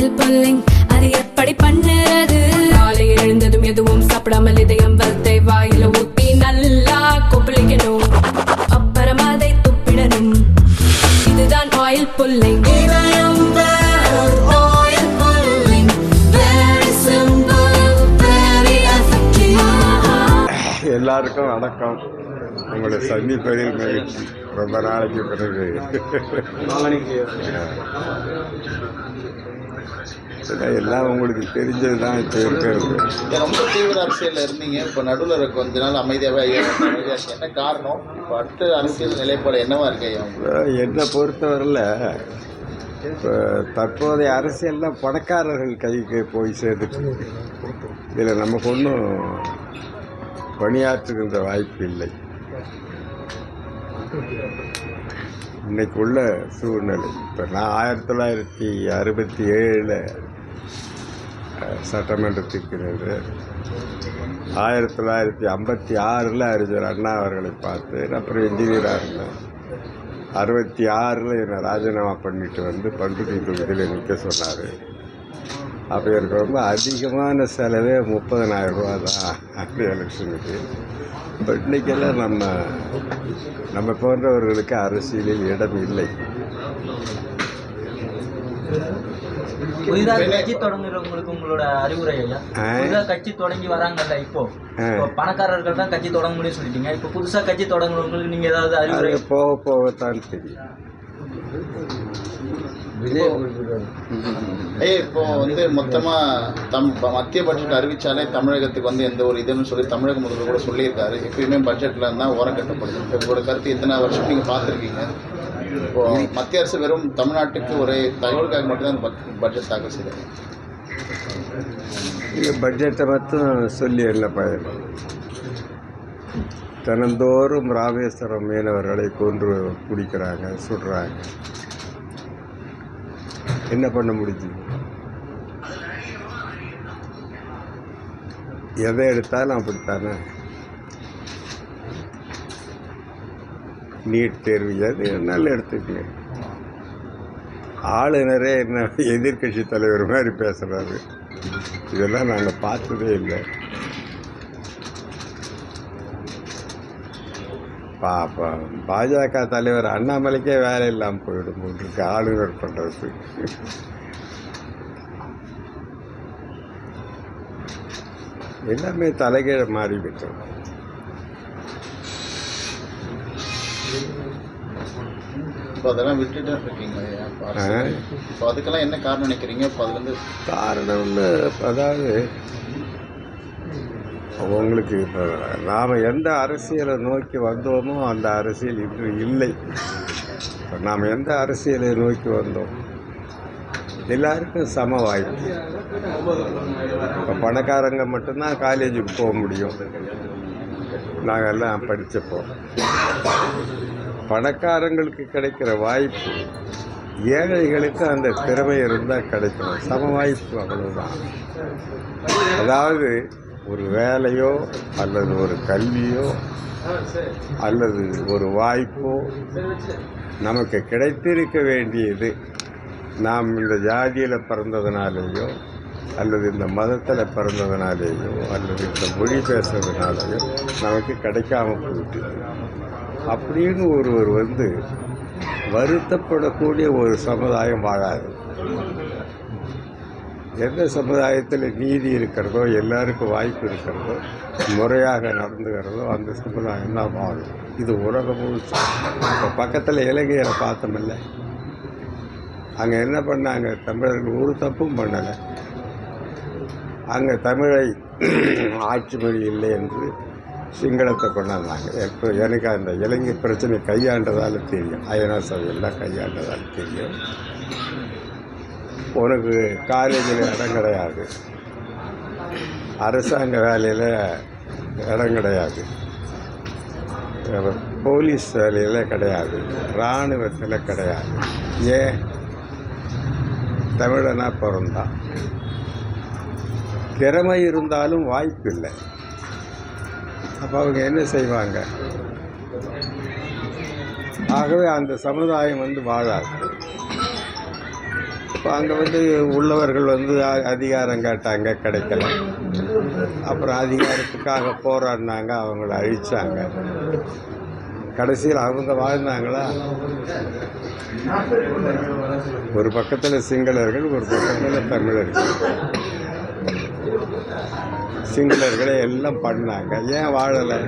Oil pulling அது எப்படி பண்ணுறது? காலையில் எழுந்ததும் எதுவும் சாப்பிடாமல் இதயம் வளர்த்தை வாயில ஊத்தி நல்லா கொப்பளிக்கணும். அப்புறம் அதை துப்பிடணும். இதுதான் ஆயில் புல்லிங் எல்லாருக்கும் வணக்கம். உங்களை சந்திப்பதில் மகிழ்ச்சி ரொம்ப நாளைக்கு பிறகு. எல்லாம் உங்களுக்கு தெரிஞ்சது தான் இப்போ இருக்கிறது. ரொம்ப தீவிர அரசியல்ல இருந்தீங்க. இப்போ நடுவில் கொஞ்ச நாள் அமைதியாகவே ஐயா அமைதியா இருக்கு. என்ன காரணம்? இப்போ அடுத்த அரசியல் நிலைப்பாடு என்னவா இருக்கு ஐயா? என்னை பொறுத்தவரையில் இப்போ தற்போதைய அரசியல்லாம் பணக்காரர்கள் கைக்கு போய் சேர்ந்துட்டு இதில் நமக்கு ஒன்றும் பணியாற்றுகின்ற வாய்ப்பு இல்லை. இன்றைக்கு உள்ள சூழ்நிலை. இப்போ நான் ஆயிரத்தி தொள்ளாயிரத்தி அறுபத்தி ஏழில் சட்டமன்றத்திற்கு நின்று ஆயிரத்தி தொள்ளாயிரத்தி ஐம்பத்தி ஆறில் அறிஞர் அண்ணா அவர்களை பார்த்து அப்புறம் இன்ஜினியராக இருந்தேன். அறுபத்தி ஆறில் என்னை ராஜினாமா பண்ணிட்டு வந்து பண்ருட்டி தொகுதியில் நிற்க சொன்னார். அப்போ எனக்கு ரொம்ப அதிகமான செலவே முப்பதனாயிரம் ரூபா தான் அப்படி எலெக்ஷனுக்கு இப்போ இன்றைக்கெல்லாம் நம்ம நம்ம போன்றவர்களுக்கு அரசியலில் இடம் இல்லை. புதிதாக கட்சி தொடங்குறவங்களுக்கு உங்களோட அறிவுரை ஐயா. புதிதாக கட்சி தொடங்கி வராங்கல்ல இப்போ? பணக்காரர்கள் தான் கட்சி தொடங்க முடியும்னு சொல்லிட்டீங்க. இப்போ புதுசா கட்சி தொடங்குறவங்களுக்கு நீங்க ஏதாவது அறிவுரை போக போகத்தான் தெரியும். ஐயா இப்போ வந்து மொத்தமா தம் மத்திய பட்ஜெட் அறிவிச்சாலே தமிழகத்துக்கு வந்து எந்த ஒரு இதுன்னு சொல்லி தமிழக முதல்வர் கூட சொல்லியிருக்காரு. எப்பயுமே பட்ஜெட்ல இருந்தால் ஓரம் கட்டப்படுது இப்போ உங்களோட கருத்து எத்தனை வருஷம் நீங்க பார்த்துருக்கீங்க? இப்போ மத்திய அரசு வெறும் தமிழ்நாட்டுக்கு ஒரு தகவலுக்காக மட்டும்தான் அந்த பட்- பட்ஜெட் தாக்கல் செய்யுது. இந்த பட்ஜெட்டை மட்டும் சொல்லி என்ன பயன் தினந்தோறும் ராமேஸ்வரம் மீனவர்களை கொன்று பிடிக்கிறாங்க சுடுறாங்க. என்ன பண்ண முடியுது எதை எடுத்தாலும் அப்படித்தானே? நீட் தேர்வு எது என்னால் எடுத்துக்கங்க ஆளுநரே என்ன எதிர்க்கட்சி தலைவர் மாதிரி பேசுகிறாரு இதெல்லாம் நாங்கள் பார்த்ததே இல்லை. பாப்பா பாஜக தலைவர் அண்ணாமலைக்கே வேலை இல்லாமல் போயிடும் இருக்கு ஆளுநர் பண்ணுறது எல்லாமே தலைகீழ என்ன காரணம் அதாவது உங்களுக்கு இப்போ நாம் எந்த அரசியலை நோக்கி வந்தோமோ அந்த அரசியல் இன்று இல்லை. நாம் எந்த அரசியலை நோக்கி வந்தோம்? எல்லாருக்கும் சம வாய்ப்பு. இப்போ பணக்காரங்க மட்டும்தான் காலேஜுக்கு போக முடியும். நாங்கெல்லாம் படித்தப்போ பணக்காரங்களுக்கு கிடைக்கிற வாய்ப்பு ஏழைகளுக்கு அந்த திறமை இருந்தால் கிடைக்கணும். சம வாய்ப்பு அவ்வளோதான் அதாவது ஒரு வேலையோ அல்லது ஒரு கல்வியோ அல்லது ஒரு வாய்ப்போ நமக்கு கிடைத்திருக்க வேண்டியது. நாம் இந்த ஜாதியில் பிறந்ததுனாலேயோ அல்லது இந்த மதத்தில் பிறந்ததுனாலேயோ அல்லது இந்த மொழி பேசுறதுனாலேயோ நமக்கு கிடைக்காம போயிட்டு. அப்படின்னு ஒருவர் வந்து வருத்தப்படக்கூடிய ஒரு சமுதாயம் வாழாது. எந்த சமுதாயத்தில் நீதி இருக்கிறதோ எல்லாருக்கும் வாய்ப்பு இருக்கிறதோ முறையாக நடந்துக்கிறதோ அந்த சமுதாயம் தான் வாழும் இது உலகமும் இப்போ பக்கத்தில் இலங்கையரை பார்த்தோமில்ல. அங்கே என்ன பண்ணாங்க? தமிழர்கள் ஒரு தப்பும் பண்ணலை. அங்கே தமிழை ஆட்சி மொழி இல்லை என்று சிங்களத்தை கொண்டாந்தாங்க எப்போ எனக்கு அந்த இலங்கை பிரச்சனை கையாண்டதால் தெரியும். ஐநா சபையெல்லாம் கையாண்டதால் தெரியும். உனக்கு காலேஜில் இடம் கிடையாது. அரசாங்க வேலையில் இடம் கிடையாது. போலீஸ் வேலையில் கிடையாது. இராணுவத்தில் கிடையாது. ஏன்? தமிழனா பிறந்தான். திறமை இருந்தாலும் வாய்ப்பு இல்லை அப்போ அவங்க என்ன செய்வாங்க? ஆகவே அந்த சமுதாயம் வந்து வாழாது. அங்கே வந்து உள்ளவர்கள் வந்து அதிகாரம் கேட்டாங்க கிடைக்கல. அப்புறம் அதிகாரத்துக்காக போராடினாங்க அவங்கள அழிச்சாங்க. கடைசியில் அவங்க வாழ்ந்தாங்களா? ஒரு பக்கத்தில் சிங்களர்கள் ஒரு பக்கத்தில் தமிழர்கள். சிங்களர்களை எல்லாம் பண்ணாங்க. ஏன் வாழலை?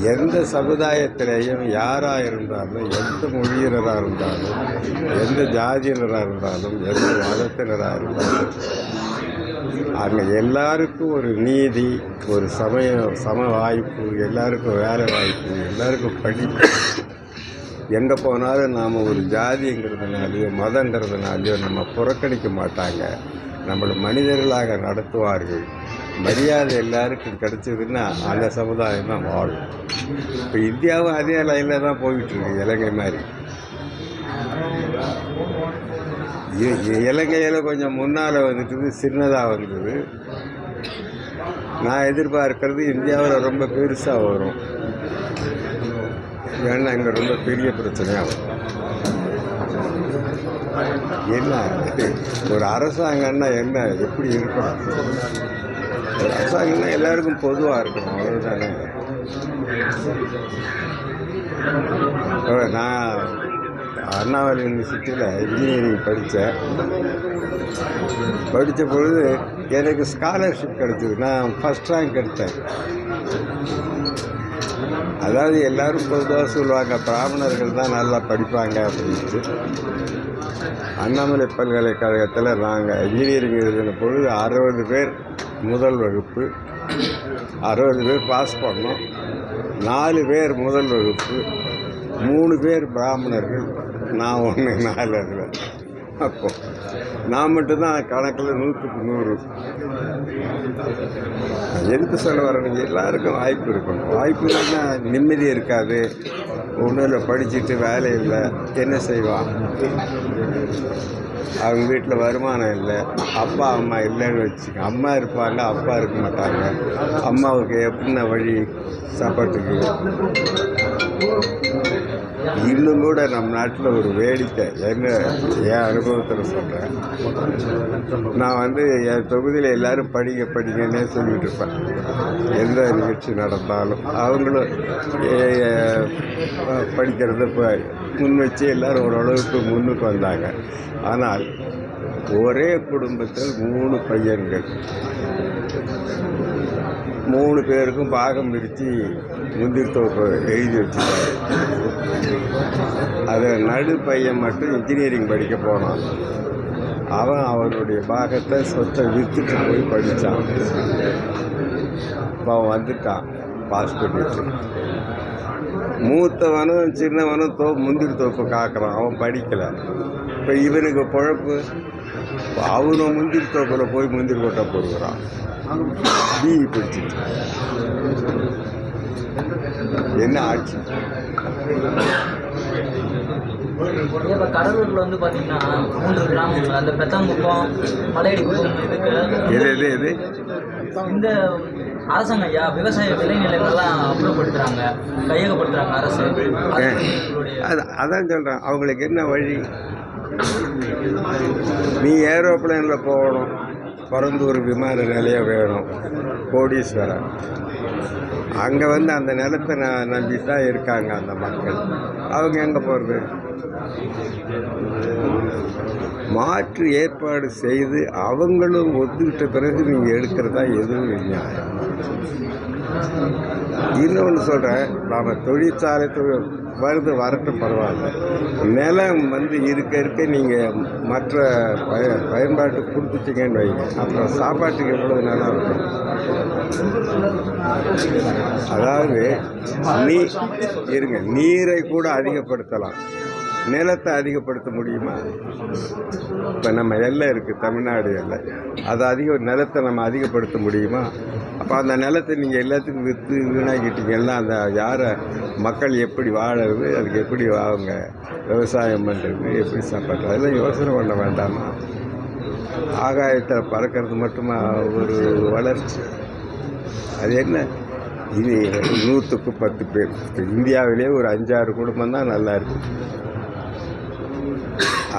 எந்த சமுதாயத்திலேயும் யாராக இருந்தாலும் எந்த மொழியினராக இருந்தாலும் எந்த ஜாதியினராக இருந்தாலும் எந்த மதத்தினராக இருந்தாலும் அங்கே எல்லாருக்கும் ஒரு நீதி ஒரு சமய சம வாய்ப்பு எல்லாருக்கும் வேலை வாய்ப்பு எல்லாருக்கும் படிப்பு எங்கே போனாலும் நாம் ஒரு ஜாதிங்கிறதுனாலையோ மதங்கிறதுனாலையோ நம்ம புறக்கணிக்க மாட்டாங்க. நம்மளை மனிதர்களாக நடத்துவார்கள். மரியாதை எல்லாருக்கும் கிடைச்சதுன்னா அந்த சமுதாயம் தான் வாழும் இப்போ இந்தியாவும் அதே லைனில் தான் போயிட்டு இருக்கு இலங்கை மாதிரி. இலங்கையில் கொஞ்சம் முன்னால் வந்துட்டு சின்னதாக வந்தது. நான் எதிர்பார்க்கறது இந்தியாவில் ரொம்ப பெருசாக வரும். ஏன்னா இங்கே ரொம்ப பெரிய பிரச்சனையாக வரும். என்ன ஒரு அரசாங்கம்னா என்ன எப்படி இருக்கணும்? அரசாங்கம்னா எல்லாருக்கும் பொதுவாக இருக்கணும் அவ்வளோதானே நான் அண்ணாமலை யூனிவர்சிட்டியில் இன்ஜினியரிங் படித்தேன் படித்த பொழுது எனக்கு ஸ்காலர்ஷிப் கிடைச்சிது. நான் ஃபஸ்ட் ரேங்க் எடுத்தேன். அதாவது எல்லோரும் பொதுவாக சொல்லுவாங்க பிராமணர்கள் தான் நல்லா படிப்பாங்க அப்படின்ட்டு. அண்ணாமலை பல்கலைக்கழகத்தில் நாங்கள் இன்ஜினியரிங் எழுதின பொழுது அறுபது பேர் முதல் வகுப்பு. அறுபது பேர் பாஸ் பண்ணோம். நாலு பேர் முதல் வகுப்பு. மூணு பேர் பிராமணர்கள். நான் ஒன்று நாலு அதில். அப்போ நான் மட்டும்தான் கணக்கில் நூற்றுக்கு நூறு. எதுக்கு சொல்ல வரணுங்க எல்லாருக்கும் வாய்ப்பு இருக்கணும் வாய்ப்பு இல்லைன்னா நிம்மதி இருக்காது. ஒன்றும் இல்லை படிச்சுட்டு வேலை இல்லை. என்ன செய்வான்? அவங்க வீட்டில் வருமானம் இல்லை. அப்பா அம்மா இல்லைன்னு வச்சுக்க அம்மா இருப்பாங்க அப்பா இருக்க மாட்டாங்க. அம்மாவுக்கு எப்படின்னா வழி சாப்பாட்டுக்கு. இன்னும் கூட நம்ம நாட்டில் ஒரு வேடிக்கை. என்ன என் அனுபவத்தில் சொல்கிறேன் நான் வந்து என் தொகுதியில் எல்லாரும் படிங்க படிங்கன்னே சொல்லிட்டு இருப்பேன். எந்த நிகழ்ச்சி நடந்தாலும் அவங்களும் படிக்கிறது படிக்கிறத இப்போ முன் வச்சு எல்லோரும் ஓரளவுக்கு முன்னுக்கு வந்தாங்க. ஆனால் ஒரே குடும்பத்தில் மூணு பையன்கள். மூணு பேருக்கும் பாகம் பிரித்து முந்திரி தோப்பு எழுதி வச்சுருக்காரு. அது நடு பையன் மட்டும் இன்ஜினியரிங் படிக்க போனான் அவன் அவனுடைய பாகத்தை சொத்தை விற்றுட்டு போய் படித்தான் இப்போ அவன் வந்துட்டான். பாஸ் பண்ணிட்டு. மூத்தவனும் சின்னவனும் தோ முந்திரி தோப்பு காக்கிறான். அவன் படிக்கலை. இப்போ இவனுக்கு பொழப்பு? இப்போ அவனும் முந்திரி தோப்பில் போய் முந்திரி கொட்டை போடுகிறான். பிஇ படிச்சுட்டு. என்ன ஆட்சி இப்போ கடலூர்ல வந்து பாத்தீங்கன்னா மூன்று கிராமங்கள். அந்த பெத்தாங்குப்பம் மலையடி குப்பம் இதுக்கு எது எது எது? இந்த அரசாங்கம் ஐயா விவசாய விளைநிலங்கள்லாம் அப்புறப்படுத்துறாங்க. கையகப்படுத்துறாங்க அரசு. அதான் சொல்கிறேன் அவங்களுக்கு என்ன வழி? நீ ஏரோப்ளேனில் போகணும். பரந்தூர் விமான நிலையம் வேணும். கோடீஸ்வரன் அங்கே வந்து அந்த நிலத்தை நான் நம்பி தான் இருக்காங்க அந்த மக்கள். அவங்க எங்கே போகிறது மாற்று ஏற்பாடு செய்து அவங்களும் ஒத்துக்கிட்ட பிறகு நீங்கள் எடுக்கிறதா எதுவும் இல்லை இன்னொன்று சொல்கிறேன் நாம் தொழிற்சாலை தொழில் வருது வரட்டும் பரவாயில்ல. நிலம் வந்து இருக்க இருக்க நீங்கள் மற்ற பய பயன்பாட்டுக்கு கொடுத்துட்டீங்கன்னு வைங்க. அப்புறம் சாப்பாட்டுக்கு எவ்வளோ நல்லா இருக்கும்? அதாவது நீ இருங்க நீரை கூட அதிகப்படுத்தலாம். நிலத்தை அதிகப்படுத்த முடியுமா? இப்போ நம்ம எல்லை இருக்குது தமிழ்நாடு எல்லை. அதை அதிக நிலத்தை நம்ம அதிகப்படுத்த முடியுமா? அப்போ அந்த நிலத்தை நீங்கள் எல்லாத்துக்கும் விற்று வீணாக்கிட்டீங்கன்னா அந்த யாரை மக்கள் எப்படி வாழறது அதுக்கு எப்படி அவங்க விவசாயம் பண்ணுறது எப்படி சாப்பாடு அதெல்லாம் யோசனை பண்ண வேண்டாமா? ஆகாயத்தில் பறக்கிறது மட்டுமா ஒரு வளர்ச்சி? அது என்ன? இது நூற்றுக்கு பத்து பேர். இப்ப இந்தியாவிலே ஒரு அஞ்சாறு குடும்பம் தான் நல்லா இருக்குது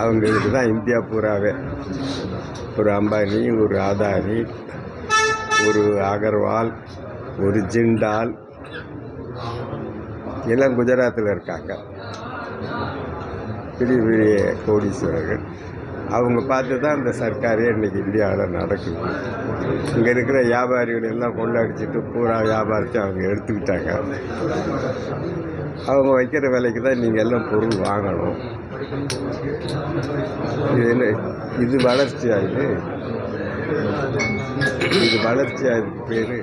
அவங்களுக்கு தான் இந்தியா பூராவே. ஒரு அம்பானி ஒரு அதானி ஒரு அகர்வால் ஒரு ஜிண்டால். எல்லாம் குஜராத்தில் இருக்காங்க. பெரிய பெரிய கோடீஸ்வரர்கள். அவங்க பார்த்து தான் இந்த சர்க்காரே இன்றைக்கி இந்தியாவில் நடக்குது. இங்கே இருக்கிற வியாபாரிகள் எல்லாம் கொள்ளடிச்சிட்டு பூரா வியாபாரத்தை அவங்க எடுத்துக்கிட்டாங்க. அவங்க வைக்கிற விலைக்கு தான் நீங்கள் எல்லாம் பொருள் வாங்கணும். இது என்ன? இது வளர்ச்சியா இது? இது வளர்ச்சியா இதுக்கு பேர்?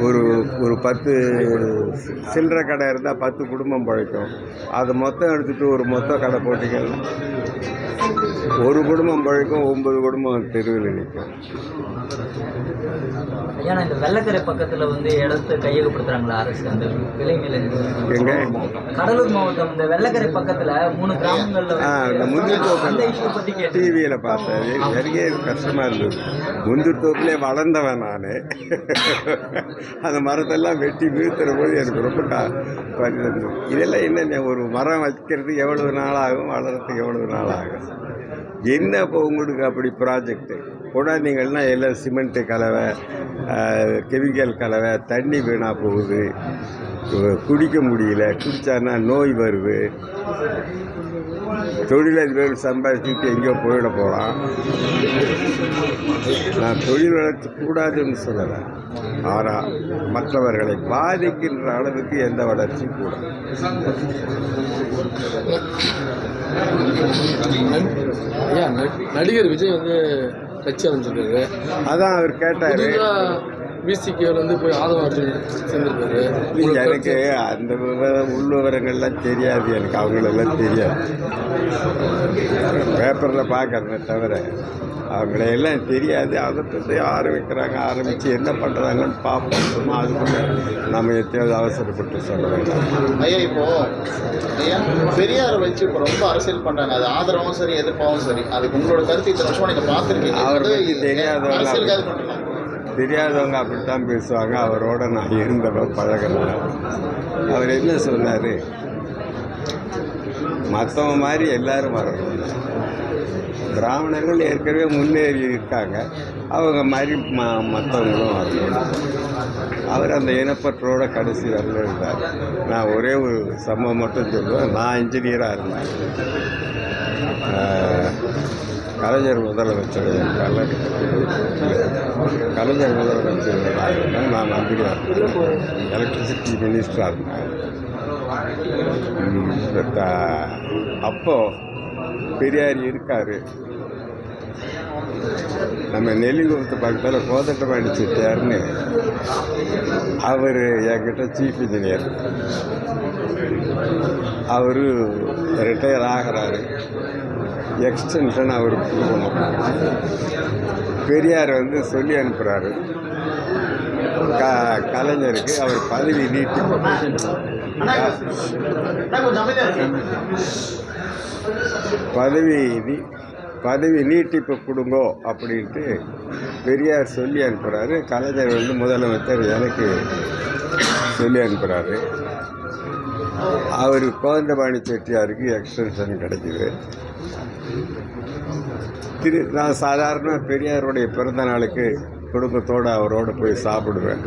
ஒரு ஒரு பத்து சில்லற கடை இருந்தால் பத்து குடும்பம் பழைக்கும். அதை மொத்தம் எடுத்துகிட்டு ஒரு மொத்த கடை போட்டிங்கன்னா ஒரு குடும்பம் பழைக்கும் ஒன்பது குடும்பம் தெருவில் நிற்கும் இந்த வெள்ளக்கரை பக்கத்துல வந்து இடத்த கையகப்படுத்துறாங்களா அரசு? அந்த விலைநிலை எங்க? கடலூர் மாவட்டம் இந்த வெள்ளக்கரை பக்கத்துல மூணு கிராமங்கள்ல ஆ இந்த வந்து முந்திரி அந்த இஷ்யூ பத்தி தோப்பு கேட்டு டிவியில் பார்த்தேன். எனக்கே கஷ்டமாக இருந்தது. முந்திரி தோப்புலேயே வளர்ந்தவன் நான். அந்த மரத்தெல்லாம் வெட்டி வீழ்த்துற போது எனக்கு ரொம்ப. இதெல்லாம் என்னென்ன ஒரு மரம் வைக்கிறதுக்கு எவ்வளவு நாள் ஆகும் வளர்கிறதுக்கு எவ்வளவு நாள் ஆகும் என்ன இப்போ உங்களுக்கு அப்படி ப்ராஜெக்ட்டு கொண்டாந்தீங்கன்னா எல்லாம் சிமெண்ட்டு கலவை கெமிக்கல் கலவை தண்ணி வீணாக போகுது. குடிக்க முடியல. குடித்தான்னா நோய் வருது. தொழிலதிபர்கள் சம்பாதிச்சுட்டு எங்கேயோ போயிட போகலாம் நான் தொழில் வளர்ச்சி கூடாதுன்னு சொல்லலை. ஆனால் மற்றவர்களை பாதிக்கின்ற அளவுக்கு எந்த வளர்ச்சியும் கூடாது. ஐயா நடிகர் விஜய் வந்து கட்சி அமைச்சிருக்காரு அதான் அவர் கேட்டார். வந்து போய் ஆதரவு சேர்ந்திருக்காரு. எனக்கு அந்த விவரம் உள் விவரங்கள்லாம் தெரியாது. எனக்கு அவங்களெல்லாம் தெரியாது. பேப்பரில் பார்க்கறத தவிர அவங்களையெல்லாம் தெரியாது. அதை பற்றி ஆரம்பிக்கிறாங்க ஆரம்பித்து என்ன பண்ணுறாங்கன்னு பார்ப்போம். சும்மா அதுக்குள்ள நம்ம எத்தையாவது அவசரப்பட்டு சொல்ல வேண்டாம் ஐயா இப்போ ஐயா பெரியாரை வச்சு இப்போ ரொம்ப அரசியல் பண்றாங்க. அது ஆதரவும் சரி எதிர்ப்பாவும் சரி. அதுக்கு உங்களோட கருத்து இத்தனை வருஷமா நீங்க பார்த்துருக்கீங்க. அவரை தெரியாதவங்க தெரியாதவங்க அப்படித்தான் பேசுவாங்க. அவரோட நான் இருந்தவன் பழகல. அவர் என்ன சொன்னார்? மற்றவங்க மாதிரி எல்லாரும் வரணும். பிராமணர்கள் ஏற்கனவே முன்னேறி இருக்காங்க. அவங்க மாதிரி ம மற்றவங்களும் வரணும். அவர் அந்த இனப்பற்றோட கடைசி வரல இருந்தார் நான் ஒரே ஒரு சம்பவம் மட்டும் சொல்லுவேன். நான் இன்ஜினியராக இருந்தேன். கலைஞர் முதலமைச்சர் காலகட்டத்தில் கலைஞர். முதலமைச்சராக இருந்தேன் நான் நம்பிக்கையாக எலக்ட்ரிசிட்டி மினிஸ்டராக இருந்தேன் அப்போ பெரியார் இருக்கார். நம்ம நெல்லிகுளத்து பக்கத்தில் கோதட்டமாடி செட்டியார்னு அவர் என்கிட்ட சீஃப் இன்ஜினியர் அவர் ரிட்டையர் ஆகிறாரு. எக்ஸ்டென்ஷன் அவருக்கு கொடுக்கணும் பெரியார் வந்து சொல்லி அனுப்புகிறாரு க கலைஞருக்கு அவர் பதவி நீட்டி பதவி நீ பதவி நீட்டிப்பு கொடுங்கோ அப்படின்ட்டு பெரியார் சொல்லி அனுப்புகிறாரு கலைஞர் வந்து முதலமைச்சர் எனக்கு சொல்லி அனுப்புகிறாரு அவர் கோதண்டபாணி செட்டியாருக்கு எக்ஸ்டென்ஷன் கிடைக்குது. திரு நான் சாதாரண பெரியாருடைய பிறந்த நாளுக்கு குடும்பத்தோடு அவரோடு போய் சாப்பிடுவேன்.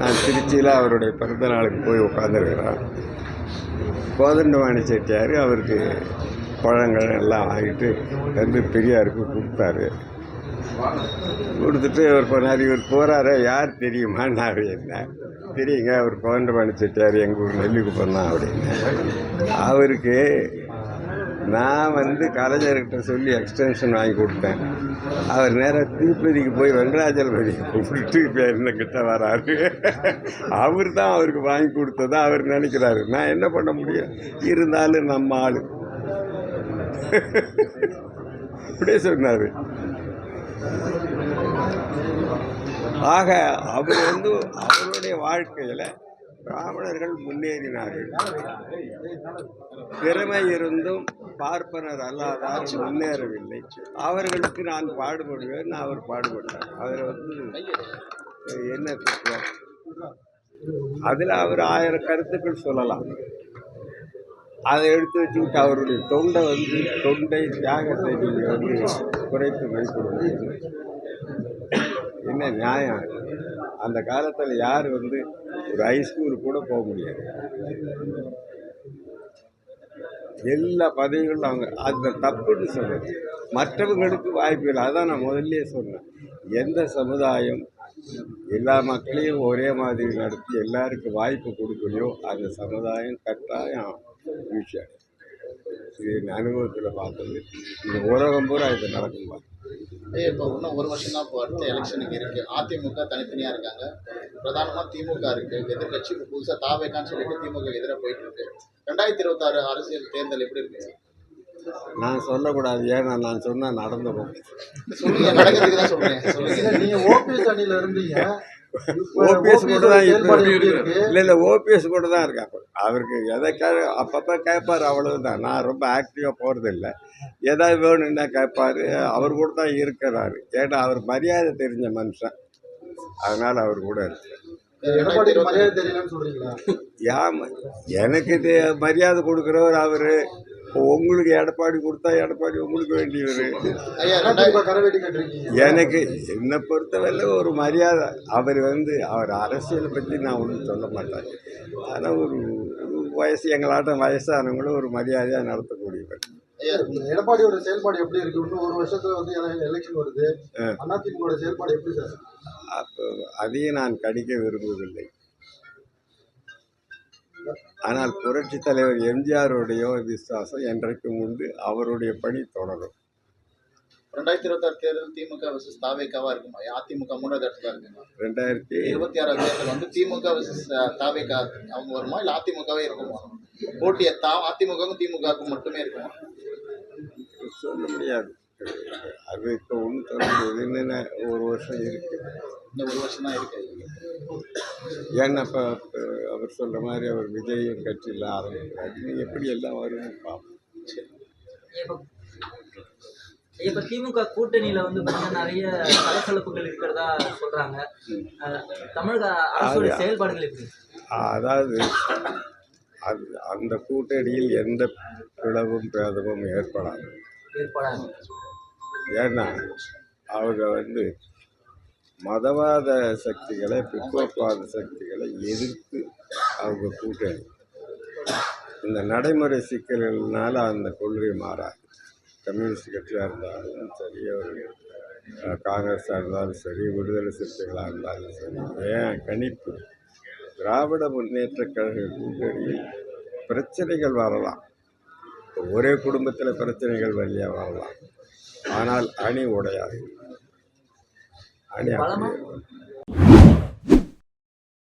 நான் திருச்சியில் அவருடைய பிறந்த நாளுக்கு போய் உட்காந்துருக்கிறேன் கோதண்டவாணி செட்டியார் அவருக்கு பழங்கள் எல்லாம் வாங்கிட்டு வந்து பெரியாருக்கு கொடுத்தாரு. கொடுத்துட்டு அவர் போனார் இவர் போகிறாரு யார் தெரியுமான்னாரு என்ன தெரியுங்க அவர் கோதண்டபாணி செட்டியார் எங்கள் ஊர் நெல்லிக்குப்பம் தான் அப்படின்னு. அவருக்கு நான் வந்து கலைஞர்கிட்ட சொல்லி எக்ஸ்டென்ஷன் வாங்கி கொடுத்தேன். அவர் நேராக திருப்பதிக்கு போய் வெங்கடாஜலபதி கூப்பிட்டு இப்போ கிட்ட வராரு. அவர் தான் அவருக்கு வாங்கி கொடுத்ததா அவர் நினைக்கிறாரு. நான் என்ன பண்ண முடியும்? இருந்தாலும் நம்ம ஆள். அப்படியே சொன்னார். ஆக அவர் வந்து அவருடைய வாழ்க்கையில் பிராமணர்கள் முன்னேறினார்கள். திறமை இருந்தும் பார்ப்பனர் அல்லாதார் முன்னேறவில்லை. அவர்களுக்கு நான் பாடுபடுவேன் அவர் பாடுபட்டார். அவர் வந்து என்ன தத்துவம் அதில் அவர் ஆயிரம் கருத்துக்கள் சொல்லலாம். அதை எடுத்து வச்சுக்கிட்டு அவருடைய தொண்டை வந்து தொண்டை தியாகத்தை நீங்கள் வந்து குறைத்து மதிப்பிடுவது என்ன நியாயம்? அந்த காலத்தில் யார் வந்து ஒரு ஹைஸ்கூல் கூட போக முடியாது. எல்லா பதவிகளும் அவங்க. அந்த தப்புன்னு சொல்லுது மற்றவங்களுக்கு வாய்ப்பு இல்லை. அதான் நான் முதல்லயே சொன்னேன். எந்த சமுதாயம் எல்லா மக்களையும் ஒரே மாதிரி நடத்தி எல்லாருக்கும் வாய்ப்பு கொடுக்கலையோ அந்த சமுதாயம் கட்டாயம் வீழ்ச்சி இது என் அனுபவத்தில் பார்த்தது. இந்த உலகம் பூரா இது நடக்கும் இப்போ இன்னும் ஒரு வருஷம் தான் இப்போ அடுத்த எலெக்ஷனுக்கு இருக்கு. அதிமுக தனித்தனியாக இருக்காங்க. பிரதானமாக திமுக இருக்கு. எதிர்கட்சி புதுசாக தாவேக்கான்னு சொல்லிட்டு திமுக எதிராக போயிட்டு இருக்கு. ரெண்டாயிரத்தி இருபத்தாறு அரசியல் தேர்தல் எப்படி இருக்கு? நான் சொல்லக்கூடாது. ஏன்னா நான் சொன்னால் நடந்துடும் சொல்லுங்க நடக்கிறதுக்கு தான் சொல்றேன். சொல்லுங்க. நீங்க ஓபிஎஸ் அணியில இருந்தீங்க. ஓபிஎஸ் கூட தான் இல்லை இல்லை ஓபிஎஸ் கூட தான் இருக்காங்க அவருக்கு எதை கே அப்பப்போ கேட்பார் அவ்வளவுதான். நான் ரொம்ப ஆக்டிவாக போகிறதில்ல ஏதாவது வேணும்னா கேட்பார் அவர் கூட தான் இருக்கிறாரு. ஏன்னா அவர் மரியாதை தெரிஞ்ச மனுஷன். அதனால் அவர் கூட இருக்கு. எடப்பாடிக்கு மரியாதை தெரியலன்னு சொல்றீங்களா? யாம எனக்கு மரியாதை கொடுக்குறவர் அவர். உங்களுக்கு எடப்பாடி கொடுத்தா எடப்பாடி உங்களுக்கு வேண்டியவர். எனக்கு என்னை பொறுத்தவரை ஒரு மரியாதை. அவர் வந்து அவர் அரசியலை பற்றி நான் ஒன்றும் சொல்ல மாட்டேன் ஆனால் ஒரு வயசு எங்களாட்டம் வயசானவங்களும் ஒரு மரியாதையாக நடத்தக்கூடியவர். எடப்பாடியோட செயல்பாடு எப்படி இருக்கு? இன்னும் ஒரு வருஷத்துல வந்து எலெக்ஷன் வருது. அதிமுக செயல்பாடு எப்படி சார்? அப்போ அதையும் நான் கடிக்க விரும்பவில்லை ஆனால் புரட்சித் தலைவர் எம்ஜிஆருடைய விசுவாசம் என்றைக்கும் உண்டு? அவருடைய பணி தொடரும். ரெண்டாயிரத்தி இருபத்தாறு தேர்தல் திமுக வர்சஸ் தாவேக்காவா இருக்குமா? அதிமுக மூணாவது இடத்துல இருக்குமா? ரெண்டாயிரத்தி இருபத்தி ஆறாவது தேர்தல் வந்து திமுக வர்சஸ் தாவேக்கா அவங்க வருமா? இல்லை அதிமுகவே இருக்குமா? போட்டியை தா அதிமுகவும் திமுகவுக்கும் மட்டுமே இருக்குமா? சொல்ல முடியாது. அது இப்போ ஒன்றும் சொல்ல முடியாது. என்னென்ன ஒரு வருஷம் இருக்கு. இந்த ஒரு வருஷம் தான் இருக்கு. ஏன்னா இப்போ அவர் சொல்கிற மாதிரி அவர் விஜயும் கட்சியில் ஆரம்பிக்கிறார். இது எப்படி எல்லாம் வரும்னு பார்ப்போம். இப்போ திமுக கூட்டணியில வந்து நிறைய சலசலப்புகள் இருக்கிறதா சொல்றாங்க. தமிழக அரசோட செயல்பாடுகள் எப்படி அதாவது அது அந்த கூட்டணியில் எந்த பிளவும் பேதமும் ஏற்படாது. ஏற்பாடாங்க ஏன்னா அவங்க வந்து மதவாத சக்திகளை பிற்போக்குவாத சக்திகளை எதிர்த்து அவங்க கூட்டணி. இந்த நடைமுறை சிக்கல்கள்னால அந்த கொள்கை மாறாது. கம்யூனிஸ்ட் கட்சியாக இருந்தாலும் சரி ஒரு காங்கிரஸாக இருந்தாலும் சரி விடுதலை சிறுத்தைகளாக இருந்தாலும் சரி ஏன் கணிப்பு? திராவிட முன்னேற்ற கழக கூட்டணியில் பிரச்சனைகள் வரலாம். ஒரே குடும்பத்தில் பிரச்சனைகள் வழியாக வரலாம். ஆனால் அணி உடையாது. அணி பலமா? அப்படியே இருக்கும்.